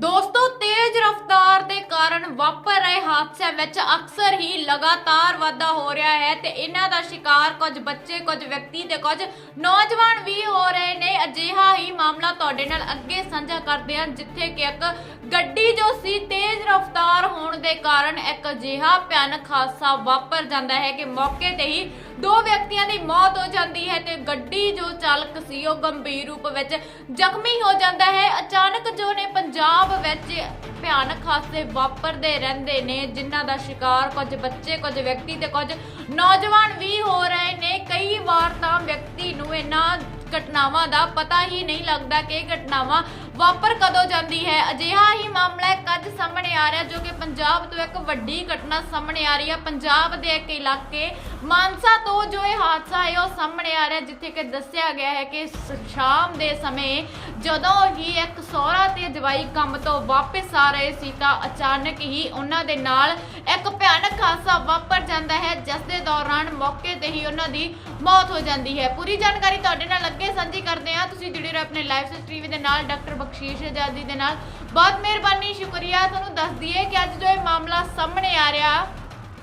ਦੋਸਤੋ, ਤੇਜ਼ ਰਫ਼ਤਾਰ ਦੇ ਕਾਰਨ ਵਾਪਰ ਰਹੇ ਹਾਦਸਿਆਂ ਵਿੱਚ ਅਕਸਰ ਹੀ ਲਗਾਤਾਰ ਵਾਧਾ ਹੋ ਰਿਹਾ ਹੈ ਤੇ ਇਹਨਾਂ ਦਾ ਸ਼ਿਕਾਰ ਕੁਝ ਬੱਚੇ, ਕੁਝ ਵਿਅਕਤੀ ਤੇ ਕੁਝ ਨੌਜਵਾਨ ਵੀ ਹੋ ਰਹੇ ਨੇ। ਅਜਿਹਾ ਹੀ ਮਾਮਲਾ ਤੁਹਾਡੇ ਨਾਲ ਅੱਗੇ ਸਾਂਝਾ ਕਰਦੇ ਹਾਂ, ਜਿੱਥੇ ਕਿ ਇੱਕ ਗੱਡੀ ਜੋ ਸੀ, ਤੇਜ਼ ਰਫ਼ਤਾਰ ਹੋਣ ਦੇ ਕਾਰਨ ਇੱਕ ਅਜਿਹਾ ਭਿਆਨਕ ਹਾਦਸਾ ਵਾਪਰ ਜਾਂਦਾ ਹੈ ਕਿ ਮੌਕੇ ਤੇ ਹੀ ਦੋ ਵਿਅਕਤੀਆਂ ਦੀ ਮੌਤ ਹੋ ਜਾਂਦੀ ਹੈ ਤੇ ਗੱਡੀ ਜੋ ਚਾਲਕ ਸੀ ਉਹ ਗੰਭੀਰ ਰੂਪ ਵਿੱਚ ਜ਼ਖਮੀ ਹੋ ਜਾਂਦਾ ਹੈ। ਅਚਾਨਕ ਜੋ ਨੇ ਪੰਜਾਬ ਵਿੱਚ ਭਿਆਨਕ ਹਾਦਸੇ ਵਾਪਰਦੇ ਰਹਿੰਦੇ ਨੇ, ਜਿਨ੍ਹਾਂ ਦਾ ਸ਼ਿਕਾਰ ਕੁਝ ਬੱਚੇ, ਕੁਝ ਵਿਅਕਤੀ ਤੇ ਕੁਝ ਨੌਜਵਾਨ ਵੀ ਹੋ ਰਹੇ ਨੇ। ਕਈ ਵਾਰ ਤਾਂ ਵਿਅਕਤੀ ਨੂੰ ਇਹਨਾਂ ਘਟਨਾਵਾਂ ਦਾ ਪਤਾ ਹੀ ਨਹੀਂ ਲੱਗਦਾ ਕਿ ਇਹ ਘਟਨਾਵਾਂ ਵਾਪਰ ਕਦੋਂ ਜਾਂਦੀ ਹੈ? ਅਜਿਹਾ ਹੀ ਮਾਮਲਾ ਇੱਕ ਸਾਹਮਣੇ ਆ ਰਿਹਾ ਜੋ ਕਿ ਪੰਜਾਬ ਤੋਂ ਇੱਕ ਵੱਡੀ ਘਟਨਾ ਸਾਹਮਣੇ ਆ ਰਹੀ ਹੈ ਪੰਜਾਬ ਦੇ ਇੱਕ ਇਲਾਕੇ ਮਾਨਸਾ ਤੋਂ ਜੋ ਇਹ ਹਾਦਸਾ ਹੈ, ਉਹ ਸਾਹਮਣੇ ਆ ਰਿਹਾ, ਜਿੱਥੇ ਕਿ ਦੱਸਿਆ ਗਿਆ ਹੈ ਕਿ ਸ਼ਾਮ ਦੇ ਸਮੇਂ ਜਦੋਂ ਹੀ ਇੱਕ ਸਹੁਰਾ ਤੇ ਜਵਾਈ ਕੰਮ ਤੋਂ ਵਾਪਸ ਆ ਰਹੇ ਸੀ, ਤਾਂ ਅਚਾਨਕ ਹੀ ਉਹਨਾਂ ਦੇ ਨਾਲ ਇੱਕ ਭਿਆਨਕ ਹਾਦਸਾ ਵਾਪਰ ਜਾਂਦਾ ਹੈ, ਜਿਸ ਦੇ ਦੌਰਾਨ ਮੌਕੇ ਤੇ ਹੀ ਉਹਨਾਂ ਦੀ ਮੌਤ ਹੋ ਜਾਂਦੀ ਹੈ। ਪੂਰੀ ਜਾਣਕਾਰੀ ਤੁਹਾਡੇ ਨਾਲ ਅੱਗੇ ਸਾਂਝੀ ਕਰਦੇ ਹਾਂ। ਤੁਸੀਂ ਜੁੜੇ ਰਹੋ ਆਪਣੇ ਲਾਈਵ ਸਟ੍ਰੀਮ ਟੀਵੀ ਦੇ ਨਾਲ, ਡਾਕਟਰ ਬਖਸ਼ੀਸ਼ ਆਜ਼ਾਦੀ ਦੇ ਨਾਲ। ਬਹੁਤ ਮਿਹਰਬਾਨੀ, ਸ਼ੁਕਰੀਆ। ਤੁਹਾਨੂੰ ਦੱਸ ਦਈਏ ਕਿ ਅੱਜ ਜੋ ਇਹ ਮਾਮਲਾ ਸਾਹਮਣੇ ਆ ਰਿਹਾ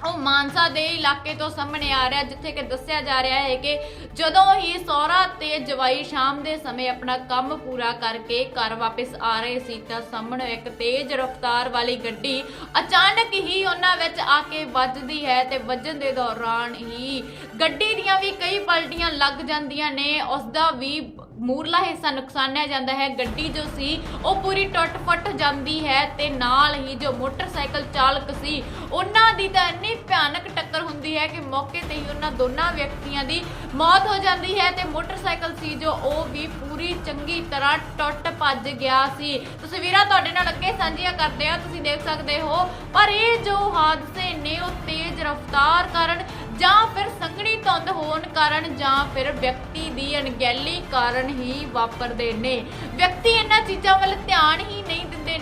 ਉਹ ਮਾਨਸਾ ਦੇ ਇਲਾਕੇ ਤੋਂ ਸਾਹਮਣੇ ਆ ਰਿਹਾ, ਜਿੱਥੇ ਕਿ ਦੱਸਿਆ ਜਾ ਰਿਹਾ ਹੈ ਕਿ ਜਦੋਂ ਹੀ ਸਹੁਰਾ ਤੇ ਜਵਾਈ ਸ਼ਾਮ ਦੇ ਸਮੇਂ ਆਪਣਾ ਕੰਮ ਪੂਰਾ ਕਰਕੇ ਘਰ ਵਾਪਸ ਆ ਰਹੇ ਸੀ, ਤਾਂ ਸਾਹਮਣੇ ਇੱਕ ਤੇਜ਼ ਰਫ਼ਤਾਰ ਵਾਲੀ ਗੱਡੀ ਅਚਾਨਕ ਹੀ ਉਹਨਾਂ ਵਿੱਚ ਆ ਕੇ ਵੱਜਦੀ ਹੈ ਤੇ ਵੱਜਣ ਦੇ ਦੌਰਾਨ ਹੀ ਗੱਡੀ ਦੀਆਂ ਵੀ ਕਈ ਪਲਟੀਆਂ ਲੱਗ ਜਾਂਦੀਆਂ ਨੇ ਉਸ ਦਾ ਵੀ ਮੂਰਲਾ ਹਿੱਸਾ ਨੁਕਸਾਨਿਆ ਜਾਂਦਾ ਹੈ। ਗੱਡੀ ਜੋ ਸੀ, ਉਹ ਪੂਰੀ ਟੁੱਟ-ਫੁੱਟ ਜਾਂਦੀ ਹੈ ਤੇ ਨਾਲ ਹੀ ਜੋ ਮੋਟਰਸਾਈਕਲ ਚਾਲਕ ਸੀ, ਉਹਨਾਂ ਦੀ ਤਾਂ ਇੰਨੀ ਭਿਆਨਕ ਟੱਕਰ ਹੁੰਦੀ ਹੈ ਕਿ ਮੌਕੇ ਤੇ ਹੀ ਉਹਨਾਂ ਦੋਨਾਂ ਵਿਅਕਤੀਆਂ ਦੀ ਮੌਤ ਹੋ ਜਾਂਦੀ ਹੈ ਤੇ ਮੋਟਰਸਾਈਕਲ ਸੀ ਜੋ ਉਹ ਵੀ ਪੂਰੀ ਚੰਗੀ ਤਰ੍ਹਾਂ ਟੁੱਟ ਭੱਜ ਗਿਆ ਸੀ। ਤਸਵੀਰਾਂ ਤੁਹਾਡੇ ਨਾਲ ਅੱਗੇ ਸਾਂਝੀਆਂ ਕਰਦੇ ਹਾਂ। ਤੁਸੀਂ ਦੇਖ ਸਕਦੇ ਹੋ, ਪਰ ਇਹ ਜੋ ਹਾਦਸੇ ਨੇ ਉਹ ਤੇਜ਼ ਰਫ਼ਤਾਰ ਕਾਰਨ ਜਾਂ ਫਿਰ ਸੰਘਣੀ ਧੁੰਦ ਹੋਣ ਕਾਰਨ ਜਾਂ ਫਿਰ ਵਿਅਕਤੀ ਦੀ ਅਣਗਹਿਲੀ ਕਾਰਨ ਹੀ ਵਾਪਰਦੇ ਨੇ। ਵਿਅਕਤੀ ਇਹਨਾਂ ਚੀਜ਼ਾਂ ਵੱਲ ਧਿਆਨ ਹੀ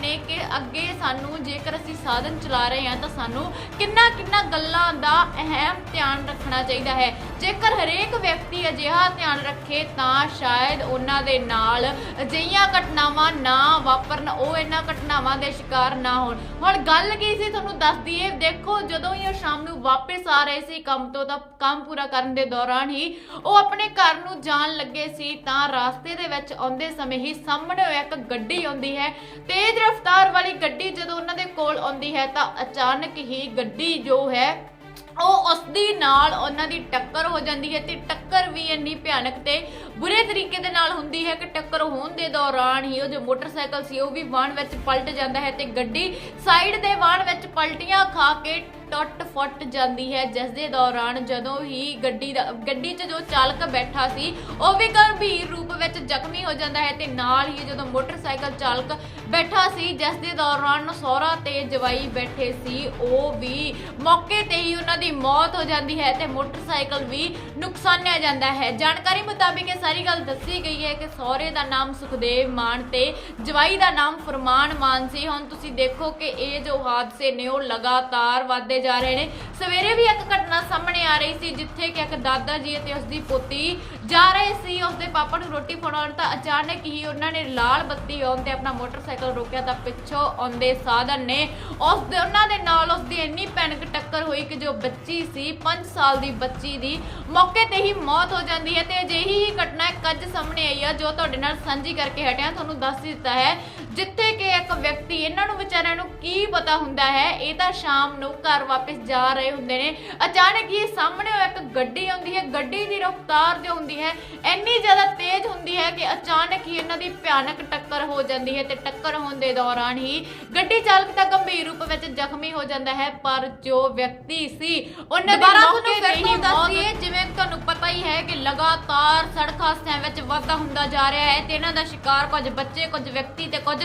ਨੇ ਕਿ ਅੱਗੇ ਸਾਨੂੰ ਜੇਕਰ ਅਸੀਂ ਸਾਧਨ ਚਲਾ ਰਹੇ ਹਾਂ ਤਾਂ ਸਾਨੂੰ ਕਿੰਨਾ ਕਿੰਨਾ ਗੱਲਾਂ ਦਾ ਅਹਿਮ ਧਿਆਨ ਰੱਖਣਾ ਚਾਹੀਦਾ ਹੈ। ਜੇਕਰ ਹਰੇਕ ਵਿਅਕਤੀ ਅਜਿਹਾ ਧਿਆਨ ਰੱਖੇ ਤਾਂ ਸ਼ਾਇਦ ਉਹਨਾਂ ਦੇ ਨਾਲ ਅਜਿਹੀਆਂ ਘਟਨਾਵਾਂ ਨਾ ਵਾਪਰਨ, ਉਹ ਇਹਨਾਂ ਘਟਨਾਵਾਂ ਦੇ ਸ਼ਿਕਾਰ ਨਾ ਹੋਣ। ਹੁਣ ਗੱਲ ਕੀ ਸੀ ਤੁਹਾਨੂੰ ਦੱਸ ਦਈਏ, ਦੇਖੋ ਜਦੋਂ ਹੀ ਉਹ ਸ਼ਾਮ ਨੂੰ ਵਾਪਸ ਆ ਰਹੇ ਸੀ ਕੰਮ ਤੋਂ ਤਾਂ ਕੰਮ ਪੂਰਾ ਕਰਨ ਦੇ ਦੌਰਾਨ ਹੀ ਉਹ ਆਪਣੇ ਘਰ ਨੂੰ ਜਾਣ ਲੱਗੇ ਸੀ ਤਾਂ ਰਾਸਤੇ ਦੇ ਵਿੱਚ ਆਉਂਦੇ ਸਮੇਂ ਹੀ ਸਾਹਮਣੇ ਇੱਕ ਗੱਡੀ ਆਉਂਦੀ ਹੈ। ਤੇਜ਼ ਰਫ਼ਤਾਰ ਵਾਲੀ ਗੱਡੀ ਜਦੋਂ ਉਹਨਾਂ ਦੇ ਕੋਲ ਆਉਂਦੀ ਹੈ ਤਾਂ ਅਚਾਨਕ ਹੀ ਗੱਡੀ ਜੋ ਹੈ, ਉਹ ਉਸ ਦੀ ਨਾਲ ਉਹਨਾਂ ਦੀ ਟੱਕਰ ਹੋ ਜਾਂਦੀ ਹੈ ਤੇ ਟੱਕਰ ਵੀ ਇੰਨੀ ਭਿਆਨਕ ਤੇ ਬੁਰੇ ਤਰੀਕੇ ਦੇ ਨਾਲ ਹੁੰਦੀ ਹੈ ਕਿ ਟੱਕਰ ਹੋਣ ਦੇ ਦੌਰਾਨ ਹੀ ਉਹ ਜੋ ਮੋਟਰਸਾਈਕਲ ਸੀ ਉਹ ਵੀ ਵਾਹਨ ਵਿੱਚ ਪਲਟ ਜਾਂਦਾ ਹੈ ਤੇ ਗੱਡੀ ਸਾਈਡ ਦੇ ਵਾਹਨ ਵਿੱਚ ਪਲਟੀਆਂ ਖਾ ਕੇ ਟੁੱਟ ਫੁੱਟ ਜਾਂਦੀ ਹੈ, ਜਿਸ ਦੇ ਦੌਰਾਨ ਜਦੋਂ ਹੀ ਗੱਡੀ ਦਾ ਗੱਡੀ 'ਚ ਜੋ ਚਾਲਕ ਬੈਠਾ ਸੀ, ਉਹ ਵੀ ਗੰਭੀਰ ਰੂਪ ਵਿੱਚ ਜ਼ਖਮੀ ਹੋ ਜਾਂਦਾ ਹੈ ਤੇ ਨਾਲ ਹੀ ਜਦੋਂ ਮੋਟਰਸਾਈਕਲ ਚਾਲਕ ਬੈਠਾ ਸੀ, ਜਿਸ ਦੇ ਦੌਰਾਨ ਸਹੁਰਾ ਤੇ ਜਵਾਈ ਬੈਠੇ ਸੀ, ਉਹ ਵੀ ਮੌਕੇ ਤੇ ਹੀ ਉਹਨਾਂ ਦੀ ਮੌਤ ਹੋ ਜਾਂਦੀ ਹੈ ਤੇ ਮੋਟਰਸਾਈਕਲ ਵੀ ਨੁਕਸਾਨਿਆ ਜਾਂਦਾ ਹੈ। ਜਾਣਕਾਰੀ ਮੁਤਾਬਿਕ ਇਹ ਸਾਰੀ ਗੱਲ ਦੱਸੀ ਗਈ ਹੈ ਕਿ ਸਹੁਰੇ ਦਾ ਨਾਮ ਸੁਖਦੇਵ ਮਾਨ ਤੇ ਜਵਾਈ ਦਾ ਨਾਮ ਫਰਮਾਨ ਮਾਨ ਸੀ। ਹੁਣ ਤੁਸੀਂ ਦੇਖੋ ਕਿ ਇਹ ਜੋ ਹਾਦਸੇ ਨੇ, ਉਹ ਲਗਾਤਾਰ ਵਾਧੇ ਵੱਧਦੇ ਜਾ ਰਹੇ ਨੇ। ਸਵੇਰੇ ਵੀ ਇੱਕ ਘਟਨਾ ਸਾਹਮਣੇ ਆ ਰਹੀ ਸੀ, ਜਿੱਥੇ ਕਿ ਇੱਕ ਦਾਦਾ ਜੀ ਅਤੇ ਉਸ ਦੀ ਪੋਤੀ ਜਾ ਰਹੇ ਸੀ। ਉਸ ਦੇ ਪਾਪਾ ਨੂੰ ਰੋਟੀ ਫੜਾਉਣ ਤਾਂ ਅਚਾਨਕ ਹੀ ਉਹਨਾਂ ਨੇ ਲਾਲ ਬੱਤੀ ਆਉਣ ਤੇ ਆਪਣਾ ਮੋਟਰਸਾਈਕਲ ਰੋਕਿਆ ਤਾਂ ਪਿੱਛੋਂ ਆਉਂਦੇ ਸਾਧਨ ਨੇ। ਉਸ ਦੇ ਉਹਨਾਂ ਦੇ ਨਾਲ ਉਸ ਦੀ ਇੰਨੀ ਭੈਣਕ ਟੱਕਰ ਹੋਈ ਕਿ ਜੋ ਬੱਚੀ ਸੀ 5 ਸਾਲ ਦੀ ਬੱਚੀ ਦੀ, ਮੌਕੇ ਤੇ ਹੀ ਮੌਤ ਹੋ ਜਾਂਦੀ ਹੈ ਤੇ ਅਜਿਹੀ ਹੀ ਘਟਨਾ ਇੱਕ ਅੱਜ ਸਾਹਮਣੇ ਆਈ ਆ, ਜੋ ਤੁਹਾਡੇ ਨਾਲ ਸਾਂਝੀ ਕਰਕੇ ਹਟਿਆ। ਤੁਹਾਨੂੰ ਦੱਸ ਦਿੱਤਾ ਹੈ, ਜਿੱਥੇ ਕਿ ਇੱਕ ਵਿਅਕਤੀ ਇਹਨਾਂ ਨੂੰ ਵਿਚਾਰਿਆਂ ਨੂੰ ਕੀ ਪਤਾ ਹੁੰਦਾ ਹੈ? ਇਹ ਤਾਂ ਸ਼ਾਮ ਨੂੰ ਘਰ ਵਾਪਸ ਜਾ ਰਹੇ ਹੁੰਦੇ ਨੇ। ਅਚਾਨਕ ਹੀ ਸਾਹਮਣੇ ਇੱਕ ਗੱਡੀ ਆਉਂਦੀ ਹੈ। ਗੱਡੀ ਦੀ ਰਫ਼ਤਾਰ ਜੋ ਹੁੰਦੀ ਹੈ। ਇੰਨੀ ਜ਼ਿਆਦਾ ਤੇਜ਼ ਹੁੰਦੀ ਹੈ ਕਿ ਅਚਾਨਕ ਹੀ ਇਹਨਾਂ ਦੀ ਭਿਆਨਕ ਟੱਕਰ ਹੋ ਜਾਂਦੀ ਹੈ ਤੇ ਟੱਕਰ ਹੋਣ ਦੇ ਦੌਰਾਨ ਹੀ ਗੱਡੀ ਚਾਲਕ ਤਾਂ ਗੰਭੀਰ ਰੂਪ ਵਿੱਚ ਜ਼ਖਮੀ ਹੋ ਜਾਂਦਾ ਹੈ ਪਰ ਜੋ ਵਿਅਕਤੀ ਸੀ ਉਹਨੇ ਦੁਬਾਰਾ ਤੁਹਾਨੂੰ ਤੇ ਫਿਰ ਤੋਂ ਦੱਸ ਮੌਤ- ਦਈਏ, ਜਿਵੇਂ ਤੁਹਾਨੂੰ ਪਤਾ ਹੀ ਹੈ ਕਿ ਲਗਾਤਾਰ ਸੜਕ ਹਾਦਸਿਆਂ ਵਿੱਚ ਵਾਧਾ ਹੁੰਦਾ ਜਾ ਰਿਹਾ ਹੈ ਤੇ ਇਹਨਾਂ ਦਾ ਸ਼ਿਕਾਰ ਕੁਝ ਬੱਚੇ ਕੁਝ ਵਿਅਕਤੀ ਤੇ ਕੁਝ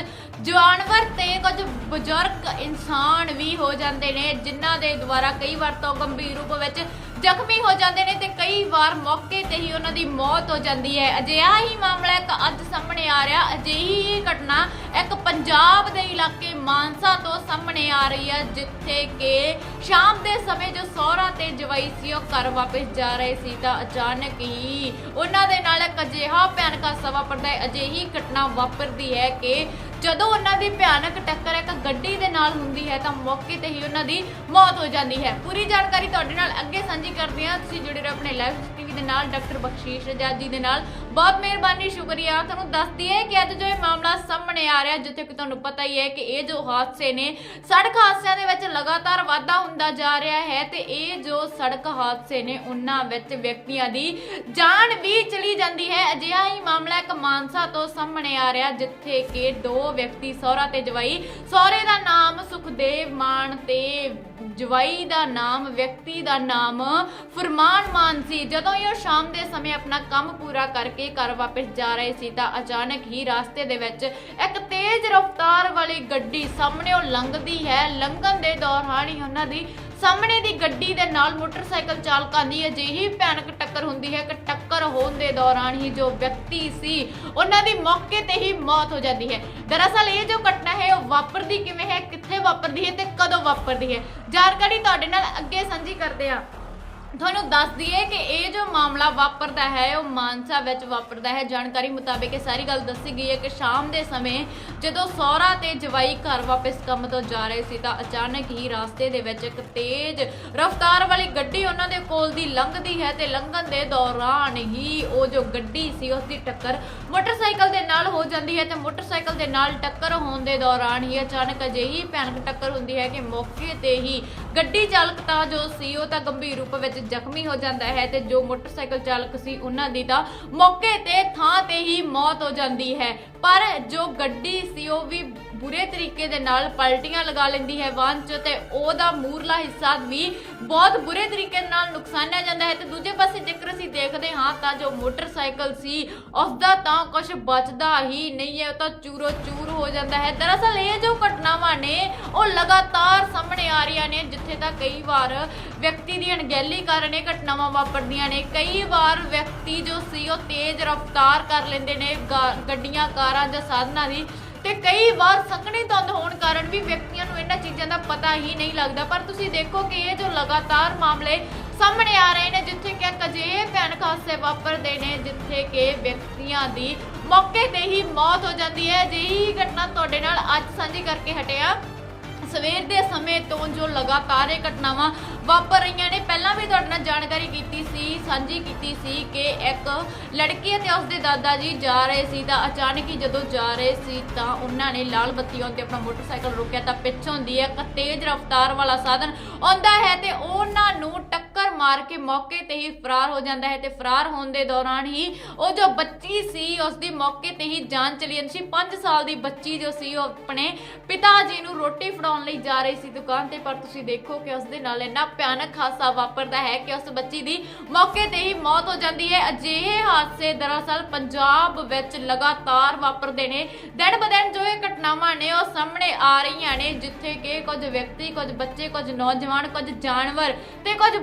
ਜਾਨਵਰ ਤੇ ਕੁਝ ਬਜ਼ੁਰਗ ਇਨਸਾਨ ਵੀ ਹੋ ਜਾਂਦੇ ਨੇ, ਜਿਨ੍ਹਾਂ ਦੇ ਦੁਆਰਾ ਕਈ ਵਾਰ ਤਾਂ ਗੰਭੀਰ ਰੂਪ ਵਿੱਚ ਜ਼ਖਮੀ ਹੋ ਜਾਂਦੇ ਨੇ ਤੇ ਕਈ ਵਾਰ ਮੌਕੇ ਤੇ ਹੀ ਉਹਨਾਂ ਦੀ ਮੌਤ ਹੋ ਜਾਂਦੀ ਹੈ। ਅਜਿਹਾ ਹੀ ਮਾਮਲਾ ਇੱਕ ਅੱਜ ਸਾਹਮਣੇ ਆ ਰਿਹਾ। ਅਜਿਹੀ ਹੀ ਘਟਨਾ ਇੱਕ ਪੰਜਾਬ ਦੇ ਇਲਾਕੇ ਮਾਨਸਾ ਤੋਂ ਸਾਹਮਣੇ ਆ ਰਹੀ ਹੈ, ਜਿੱਥੇ ਕਿ ਸ਼ਾਮ ਦੇ ਸਮੇਂ ਜੋ ਸਹੁਰਾ ਤੇ ਜਵਾਈ ਸੀ, ਉਹ ਘਰ ਵਾਪਸ ਜਾ ਰਹੇ ਸੀ ਤਾਂ ਅਚਾਨਕ ਹੀ ਉਹਨਾਂ ਦੇ ਨਾਲ ਇੱਕ ਅਜਿਹਾ ਭਿਆਨਕ ਹਾਦਸਾ ਵਾਪਰਦਾ ਅਜਿਹੀ ਘਟਨਾ ਵਾਪਰਦੀ ਹੈ ਕਿ ਜਦੋਂ ਉਹਨਾਂ ਦੀ ਭਿਆਨਕ ਟੱਕਰ ਇੱਕ ਗੱਡੀ ਦੇ ਨਾਲ ਹੁੰਦੀ ਹੈ ਤਾਂ ਮੌਕੇ ਤੇ ਹੀ ਉਹਨਾਂ ਦੀ ਮੌਤ ਹੋ ਜਾਂਦੀ ਹੈ। ਪੂਰੀ ਜਾਣਕਾਰੀ ਤੁਹਾਡੇ ਨਾਲ ਅੱਗੇ ਸਾਂਝੀ ਕਰਦੇ ਹਾਂ। ਤੁਸੀਂ ਜੁੜੇ ਰਹੋ ਆਪਣੇ ਲਾਈਵ ਦੇ ਨਾਲ ਡਾਕਟਰ ਬਖਸ਼ੀਸ਼ ਆਜ਼ਾਦ ਜੀ ਦੇ ਨਾਲ। ਬਹੁਤ ਮਿਹਰਬਾਨੀ, ਸ਼ੁਕਰੀਆ। ਤੁਹਾਨੂੰ ਦੱਸ ਦਈਏ ਕਿ ਅੱਜ ਜੋ ਇਹ ਮਾਮਲਾ ਸਾਹਮਣੇ ਆ ਰਿਹਾ, ਜਿੱਥੇ ਕਿ ਤੁਹਾਨੂੰ ਪਤਾ ਹੀ ਹੈ ਕਿ ਇਹ ਜੋ ਹਾਦਸੇ ਨੇ, ਸੜਕ ਹਾਦਸਿਆਂ ਦੇ ਵਿੱਚ ਲਗਾਤਾਰ ਵਾਧਾ ਹੁੰਦਾ ਜਾ ਰਿਹਾ ਹੈ ਤੇ ਇਹ ਜੋ ਸੜਕ ਹਾਦਸੇ ਨੇ, ਉਹਨਾਂ ਵਿੱਚ ਵਿਅਕਤੀਆਂ ਦੀ ਜਾਨ ਵੀ ਚਲੀ ਜਾਂਦੀ ਹੈ। ਅਜਿਹਾ ਹੀ ਮਾਮਲਾ ਇੱਕ ਮਾਨਸਾ ਤੋਂ ਸਾਹਮਣੇ ਆ ਰਿਹਾ, ਜਿੱਥੇ ਕਿ ਦੋ ਵਿਅਕਤੀ ਸਹੁਰਾ ਤੇ ਜਵਾਈ। ਸਹੁਰੇ ਦਾ ਨਾਮ ਸੁਖਦੇਵ ਮਾਨ ਤੇ ਜਵਾਈ ਦਾ ਨਾਮ, ਵਿਅਕਤੀ ਦਾ ਨਾਮ ਫਰਮਾਨ ਮਾਨ ਸੀ। ਜਦੋਂ ਇਹ ਉਹ ਸ਼ਾਮ ਦੇ ਸਮੇਂ ਆਪਣਾ ਕੰਮ ਪੂਰਾ ਕਰਕੇ ਘਰ ਵਾਪਸ ਜਾ ਰਹੇ ਸੀ ਤਾਂ ਅਚਾਨਕ ਹੀ ਰਸਤੇ ਦੇ ਵਿੱਚ ਇੱਕ ਤੇਜ਼ ਰਫ਼ਤਾਰ ਵਾਲੀ ਗੱਡੀ ਸਾਹਮਣੇੋਂ ਲੰਘਦੀ ਹੈ। ਲੰਘਣ ਦੇ ਦੌਰਾਨ ਹੀ ਉਹਨਾਂ ਦੀ ਸਾਹਮਣੇ ਦੀ ਗੱਡੀ ਦੇ ਨਾਲ ਮੋਟਰਸਾਈਕਲ ਚਾਲਕਾਂ ਦੀ ਅਜਿਹੀ ਭਿਆਨਕ ਟੱਕਰ ਹੁੰਦੀ ਹੈ ਕਿ ਟੱਕਰ ਹੋਣ ਦੇ ਦੌਰਾਨ ਹੀ ਜੋ ਵਿਅਕਤੀ ਸੀ, ਉਹਨਾਂ ਦੀ ਮੌਕੇ ਤੇ ਹੀ ਮੌਤ ਹੋ ਜਾਂਦੀ ਹੈ। ਦਰਅਸਲ ਇਹ ਜੋ ਘਟਨਾ ਹੈ, ਉਹ ਵਾਪਰਦੀ ਕਿਵੇਂ ਹੈ, ਕਿੱਥੇ ਵਾਪਰਦੀ ਹੈ ਤੇ ਕਦੋਂ ਵਾਪਰਦੀ ਹੈ? ਜਾਣਕਾਰੀ ਤੁਹਾਡੇ ਨਾਲ ਅੱਗੇ ਸਾਂਝੀ ਕਰਦੇ ਆ ਤੁਹਾਨੂੰ ਦੱਸ ਦਈਏ ਕਿ ਇਹ ਜੋ ਮਾਮਲਾ ਵਾਪਰਦਾ ਹੈ, ਉਹ ਮਾਨਸਾ ਵਿੱਚ ਵਾਪਰਦਾ ਹੈ। ਜਾਣਕਾਰੀ ਮੁਤਾਬਕ ਇਹ ਸਾਰੀ ਗੱਲ ਦੱਸੀ ਗਈ ਹੈ ਕਿ ਸ਼ਾਮ ਦੇ ਸਮੇਂ ਜਦੋਂ ਸਹੁਰਾ ਤੇ ਜਵਾਈ ਘਰ ਵਾਪਸ ਕੰਮ ਤੋਂ ਜਾ ਰਹੇ ਸੀ ਤਾਂ ਅਚਾਨਕ ਹੀ ਰਸਤੇ ਦੇ ਵਿੱਚ ਇੱਕ ਤੇਜ਼ ਰਫ਼ਤਾਰ ਵਾਲੀ ਗੱਡੀ ਉਹਨਾਂ ਦੇ ਕੋਲ ਦੀ ਲੰਘਦੀ ਹੈ ਤੇ ਲੰਘਣ ਦੇ ਦੌਰਾਨ ਹੀ ਉਹ ਜੋ ਗੱਡੀ ਸੀ, ਉਸ ਦੀ ਟੱਕਰ ਮੋਟਰਸਾਈਕਲ ਦੇ ਨਾਲ ਹੋ ਜਾਂਦੀ ਹੈ ਤੇ ਮੋਟਰਸਾਈਕਲ ਦੇ ਨਾਲ ਟੱਕਰ ਹੋਣ ਦੇ ਦੌਰਾਨ ਹੀ ਅਚਾਨਕ ਅਜਿਹੀ ਭਿਆਨਕ ਟੱਕਰ ਹੁੰਦੀ ਹੈ ਕਿ ਮੌਕੇ ਤੇ ਹੀ ਗੱਡੀ ਚਾਲਕ ਤਾਂ ਜੋ ਸੀ, ਉਹ ਤਾਂ ਗੰਭੀਰ ਰੂਪ ਵਿੱਚ ਜ਼ਖਮੀ ਹੋ ਜਾਂਦਾ ਹੈ ਤੇ ਜੋ ਮੋਟਰਸਾਈਕਲ ਚਾਲਕ ਸੀ ਉਹਨਾਂ ਦੀ ਤਾਂ ਮੌਕੇ ਤੇ ਥਾਂ ਤੇ ਹੀ ਮੌਤ ਹੋ ਜਾਂਦੀ ਹੈ। ਪਰ ਜੋ ਗੱਡੀ ਸੀ, ਉਹ ਵੀ ਬੁਰੇ ਤਰੀਕੇ ਦੇ ਨਾਲ ਪਲਟੀਆਂ ਲਗਾ ਲੈਂਦੀ ਹੈ ਵਾਹਨ 'ਚ ਤੇ ਉਹਦਾ ਮੂਰਲਾ ਹਿੱਸਾ ਵੀ ਬਹੁਤ ਬੁਰੇ ਤਰੀਕੇ ਨਾਲ ਨੁਕਸਾਨਿਆ ਜਾਂਦਾ ਹੈ। ਤੇ ਦੂਜੇ ਪਾਸੇ ਜੇਕਰ ਅਸੀਂ ਦੇਖਦੇ ਹਾਂ, ਤਾਂ ਜੋ ਮੋਟਰਸਾਈਕਲ ਸੀ ਉਸ ਦਾ ਤਾਂ ਕੁਝ ਬਚਦਾ ਹੀ ਨਹੀਂ ਹੈ, ਉਹ ਤਾਂ ਚੂਰੋ ਚੂਰ ਹੋ ਜਾਂਦਾ ਹੈ। ਦਰਅਸਲ ਇਹ ਜੋ ਘਟਨਾਵਾਂ ਨੇ, ਉਹ ਲਗਾਤਾਰ ਸਾਹਮਣੇ ਆ ਰਹੀਆਂ ਨੇ, ਜਿੱਥੇ ਤਾਂ ਕਈ ਵਾਰ ਵਿਅਕਤੀ ਦੀ ਅਣਗਹਿਲੀ ਕਾਰਨ ਇਹ ਘਟਨਾਵਾਂ ਵਾਪਰਦੀਆਂ ਨੇ। ਕਈ ਵਾਰ ਵਿਅਕਤੀ ਜੋ ਸੀ, ਉਹ ਤੇਜ਼ ਰਫ਼ਤਾਰ ਕਰ ਲੈਂਦੇ ਨੇ, ਗਾ- ਗੱਡੀਆਂ ਕਾਰ ਜਾਂ ਸਾਧਨਾਂ ਦੀ ਤੇ ਕਈ ਵਾਰ ਸੰਘਣੀ ਧੁੰਦ ਹੋਣ ਕਾਰਨ ਵੀ ਵਿਅਕਤੀਆਂ ਨੂੰ ਇਹਨਾਂ ਚੀਜ਼ਾਂ ਦਾ ਪਤਾ ਹੀ ਨਹੀਂ ਲੱਗਦਾ। ਪਰ ਤੁਸੀਂ ਦੇਖੋ ਕਿ ਇਹ ਜੋ ਲਗਾਤਾਰ ਮਾਮਲੇ ਸਾਹਮਣੇ ਆ ਰਹੇ ਨੇ, ਜਿੱਥੇ ਕਿ ਇੱਕ ਅਜਿਹੇ ਭਿਆਨਕ ਹਾਦਸੇ ਵਾਪਰਦੇ ਨੇ, ਜਿੱਥੇ ਕਿ ਵਿਅਕਤੀਆਂ ਦੀ ਮੌਕੇ ਤੇ ਹੀ ਮੌਤ ਹੋ ਜਾਂਦੀ ਹੈ। ਅਜਿਹੀ ਘਟਨਾ ਤੁਹਾਡੇ ਨਾਲ ਅੱਜ ਸਾਂਝੀ ਕਰਕੇ ਹਟਿਆ ਸਵੇਰ ਦੇ ਸਮੇਂ ਤੋਂ ਜੋ ਲਗਾਤਾਰ ਇਹ ਘਟਨਾਵਾਂ ਵਾਪਰ ਰਹੀਆਂ ਨੇ, ਪਹਿਲਾਂ ਵੀ ਤੁਹਾਡੇ ਨਾਲ ਜਾਣਕਾਰੀ ਕੀਤੀ ਸੀ, ਸਾਂਝੀ ਕੀਤੀ ਸੀ ਕਿ ਇੱਕ ਲੜਕੀ ਅਤੇ ਉਸਦੇ ਦਾਦਾ ਜੀ ਜਾ ਰਹੇ ਸੀ ਤਾਂ ਅਚਾਨਕ ਹੀ ਜਦੋਂ ਜਾ ਰਹੇ ਸੀ ਤਾਂ ਉਹਨਾਂ ਨੇ ਲਾਲ ਬੱਤੀ ਆਉਣ ਤੇ ਆਪਣਾ ਮੋਟਰਸਾਈਕਲ ਰੋਕਿਆ ਤਾਂ ਪਿੱਛੋਂ ਦੀ ਇੱਕ ਤੇਜ਼ ਰਫ਼ਤਾਰ ਵਾਲਾ ਸਾਧਨ ਆਉਂਦਾ ਹੈ ਤੇ ਉਹ ਮਾਰ ਕੇ ਮੌਕੇ ਤੇ ਹੀ ਫਰਾਰ ਹੋ ਜਾਂਦਾ ਹੈ ਤੇ ਫਰਾਰ ਹੋਣ ਦੇ ਦੌਰਾਨ ਹੀ ਉਹ ਜੋ ਬੱਚੀ ਸੀ ਉਸ ਦੀ ਮੌਕੇ ਤੇ ਹੀ ਜਾਨ ਚਲੀ ਜਾਂਦੀ ਸੀ। 5 ਸਾਲ ਦੀ ਬੱਚੀ ਜੋ ਸੀ, ਉਹ ਆਪਣੇ ਪਿਤਾ ਜੀ ਨੂੰ ਰੋਟੀ ਫੜਾਉਣ ਲਈ ਜਾ ਰਹੀ ਸੀ ਦੁਕਾਨ ਤੇ, ਪਰ ਤੁਸੀਂ ਦੇਖੋ ਕਿ ਉਸ ਦੇ ਨਾਲ ਇੰਨਾ ਭਿਆਨਕ ਹਾਦਸਾ ਵਾਪਰਦਾ ਹੈ ਕਿ ਉਸ ਬੱਚੀ ਦੀ ਮੌਕੇ ਤੇ ਹੀ ਮੌਤ ਹੋ ਜਾਂਦੀ ਹੈ। ਅਜਿਹੇ ਹਾਦਸੇ ਦਰਅਸਲ ਪੰਜਾਬ ਵਿੱਚ ਲਗਾਤਾਰ ਵਾਪਰਦੇ ਨੇ। ਦਿਨ ਬ ਦਿਨ ਜੋ ਇਹ ਘਟਨਾਵਾਂ ਨੇ, ਉਹ ਸਾਹਮਣੇ ਆ ਰਹੀਆਂ ਨੇ, ਜਿੱਥੇ ਕਿ ਕੁਝ ਵਿਅਕਤੀ, ਕੁਝ ਬੱਚੇ, ਕੁਝ ਨੌਜਵਾਨ, ਕੁਝ ਜਾਨਵਰ ਤੇ ਕੁਝ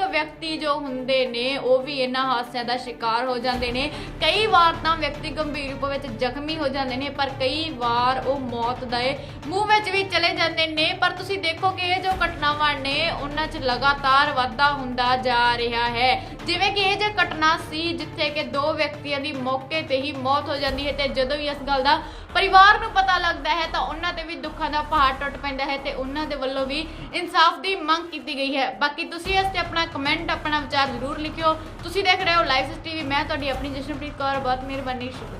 ਬਜ਼ੁਰਗ ਵਿਅਕਤੀ ਜੋ ਹੁੰਦੇ ਨੇ, ਉਹ ਵੀ ਇਹਨਾਂ ਹਾਦਸਿਆਂ ਦਾ ਸ਼ਿਕਾਰ ਹੋ ਜਾਂਦੇ ਨੇ। ਕਈ ਵਾਰ ਤਾਂ ਵਿਅਕਤੀ ਗੰਭੀਰ ਰੂਪ ਵਿੱਚ ਜ਼ਖਮੀ ਹੋ ਜਾਂਦੇ ਨੇ, ਪਰ ਕਈ ਵਾਰ ਉਹ ਮੌਤ ਦੇ ਮੂੰਹ ਵਿੱਚ ਵੀ ਚਲੇ ਜਾਂਦੇ ਨੇ। ਪਰ ਤੁਸੀਂ ਦੇਖੋ ਕਿ ਇਹ ਜੋ ਘਟਨਾਵਾਂ ਨੇ, ਉਹਨਾਂ 'ਚ ਲਗਾਤਾਰ ਵਾਧਾ ਹੁੰਦਾ ਜਾ ਰਿਹਾ ਹੈ। ਜਿਵੇਂ ਕਿ ਇਹ ਜੇ ਘਟਨਾ ਸੀ, ਜਿੱਥੇ ਕਿ ਦੋ ਵਿਅਕਤੀਆਂ ਦੀ ਮੌਕੇ ਤੇ ਹੀ ਮੌਤ ਹੋ ਜਾਂਦੀ ਹੈ ਤੇ ਜਦੋਂ ਵੀ ਇਸ ਗੱਲ ਦਾ ਪਰਿਵਾਰ ਨੂੰ ਪਤਾ ਲੱਗਦਾ ਹੈ, ਤਾਂ ਉਹਨਾਂ ਤੇ ਵੀ ਦੁੱਖਾਂ ਦਾ ਪਹਾੜ ਟੁੱਟ ਪੈਂਦਾ ਹੈ ਤੇ ਉਹਨਾਂ ਦੇ ਵੱਲੋਂ ਵੀ ਇਨਸਾਫ ਦੀ ਮੰਗ ਕੀਤੀ ਗਈ ਹੈ। ਬਾਕੀ ਤੁਸੀਂ ਇਸ ਤੇ ਆਪਣਾ ਕਮੈਂਟ ਆਪਣਾ ਵਿਚਾਰ ਜ਼ਰੂਰ ਲਿਖਿਓ। ਤੁਸੀਂ ਦੇਖ ਰਹੇ ਹੋ ਲਾਈਵ ਟੀਵੀ ਮੈਂ ਤੁਹਾਡੀ ਆਪਣੀ ਜਸ਼ਨਪ੍ਰੀਤ ਕੌਰ, ਬਹੁਤ ਮਿਹਰਬਾਨੀ, ਸ਼ੁਕਰੀਆ।